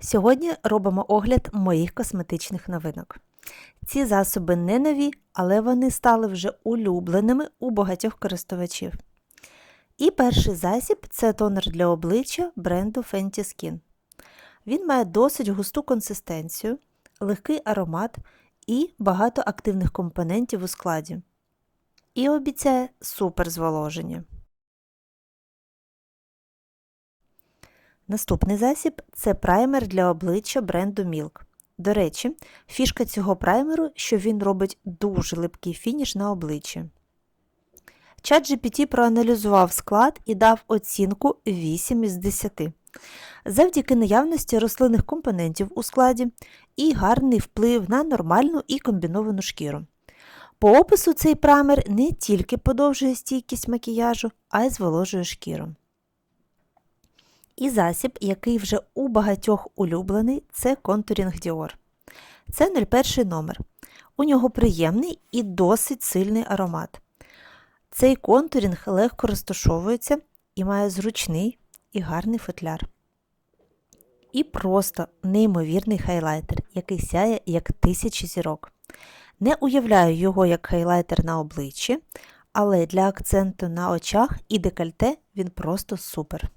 Сьогодні робимо огляд моїх косметичних новинок. Ці засоби не нові, але вони стали вже улюбленими у багатьох користувачів. І перший засіб це тонер для обличчя бренду Fenty Skin. Він має досить густу консистенцію, легкий аромат і багато активних компонентів у складі. І обіцяє супер Наступний засіб це праймер для обличчя бренду Milk. До речі, фішка цього праймеру, що він робить дуже липкий фініш на обличчі. ChatGPT проаналізував склад і дав оцінку 8 із 10. Завдяки наявності рослинних компонентів у складі і гарний вплив на нормальну і комбіновану шкіру. По опису цей праймер не тільки подовжує стійкість макіяжу, а й зволожує шкіру. І засіб, який вже у багатьох улюблений, це контурінг Dior. Це 01 номер. У нього приємний і досить сильний аромат. Цей контурінг легко розташовується і має зручний і гарний футляр. І просто неймовірний хайлайтер, який сяє як тисячі зірок. Не уявляю його як хайлайтер на обличчі, але для акценту на очах і декольте він просто супер.